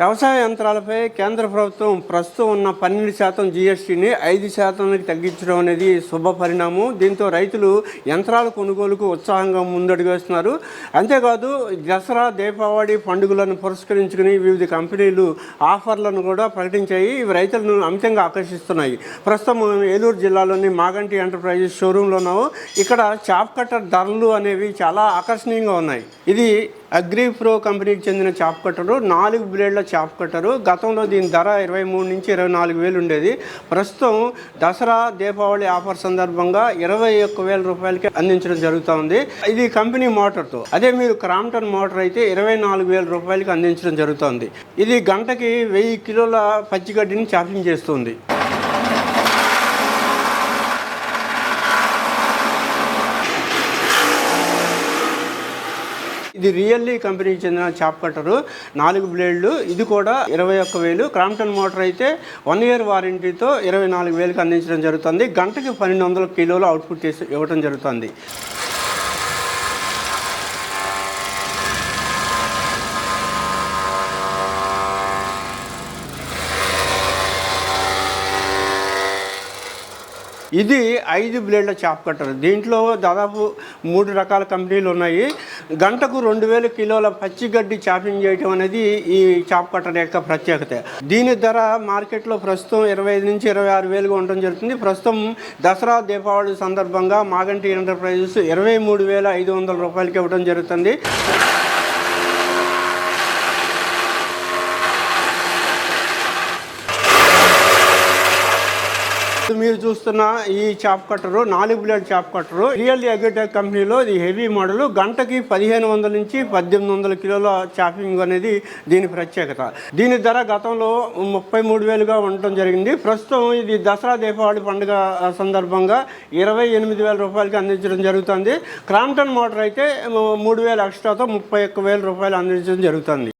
వ్యవసాయ యంత్రాలపై కేంద్ర ప్రభుత్వం ప్రస్తుతం ఉన్న పన్నెండు శాతం జీఎస్టీని ఐదు శాతానికి తగ్గించడం అనేది శుభ పరిణామం. దీంతో రైతులు యంత్రాల కొనుగోలుకు ఉత్సాహంగా ముందడుగు వేస్తున్నారు అంతేకాదు దసరా దీపావళి పండుగలను పురస్కరించుకుని వివిధ కంపెనీలు ఆఫర్లను కూడా ప్రకటించాయి. ఇవి రైతులను అమితంగా ఆకర్షిస్తున్నాయి. ప్రస్తుతం ఏలూరు జిల్లాలోని మాగంటి ఎంటర్ప్రైజెస్ షోరూంలో ఉన్నాము. ఇక్కడ చాప్ కట్టర్ ధరలు అనేవి చాలా ఆకర్షణీయంగా ఉన్నాయి. ఇది అగ్రి ప్రో కంపెనీకి చెందిన చాప్ కట్టరు. నాలుగు బ్లేడ్ల చాప్ కట్టరు. గతంలో దీని ధర ఇరవై మూడు నుంచి ఇరవై నాలుగు వేలు ఉండేది. ప్రస్తుతం దసరా దీపావళి ఆఫర్ సందర్భంగా ఇరవై ఒక్క వేల రూపాయలకి అందించడం జరుగుతుంది ఇది కంపెనీ మోటార్తో. అదే మీరు క్రాంప్టన్ మోటార్ అయితే ఇరవై నాలుగు వేల రూపాయలకి అందించడం జరుగుతుంది ఇది గంటకి వెయ్యి కిలోల పచ్చిగడ్డిని చాపింగ్ చేస్తుంది. ఇది రియల్లీ కంపెనీకి చెందిన చాప్ కట్టరు నాలుగు బ్లేడ్లు ఇది కూడా ఇరవై ఒక్క వేలు. క్రాంప్టన్ మోటార్ అయితే వన్ ఇయర్ వారంటీతో ఇరవై నాలుగు వేలకు అందించడం జరుగుతుంది. గంటకి పన్నెండు వందల కిలోలు అవుట్పుట్ చేసి ఇవ్వడం జరుగుతుంది. ఇది ఐదు బ్లేడ్ల చాప్ కట్టర్. దీంట్లో దాదాపు మూడు రకాల కంపెనీలు ఉన్నాయి. గంటకు రెండు వేల కిలోల పచ్చిగడ్డి చాపింగ్ చేయడం అనేది ఈ చాప్ కట్టర్ యొక్క ప్రత్యేకత. దీని ధర మార్కెట్లో ప్రస్తుతం ఇరవై ఐదు నుంచి ఇరవై ఆరు వేలుగా ఉండడం జరుగుతుంది. ప్రస్తుతం దసరా దీపావళి సందర్భంగా మాగంటి ఎంటర్ప్రైజెస్ ఇరవై మూడు వేల ఐదు వందల రూపాయలకి ఇవ్వడం జరుగుతుంది. మీరు చూస్తున్న ఈ చాప్ కట్టరు నాలుగు blade chop cutter. Real Agritech కంపెనీలో ఇది హెవీ మోడల్. గంటకి పదిహేను వందల నుంచి పద్దెనిమిది వందల కిలోల చాపింగ్ అనేది దీని ప్రత్యేకత. దీని ధర గతంలో ముప్పై మూడు వేలుగా ఉండటం జరిగింది. ప్రస్తుతం ఇది దసరా దీపావళి పండుగ సందర్భంగా ఇరవై ఎనిమిది వేల రూపాయలకి అందించడం జరుగుతుంది. క్రాంప్టన్ మోటార్ అయితే మూడు వేల ఎక్స్ట్రాతో ముప్పై ఒక్క వేల రూపాయలు అందించడం జరుగుతుంది.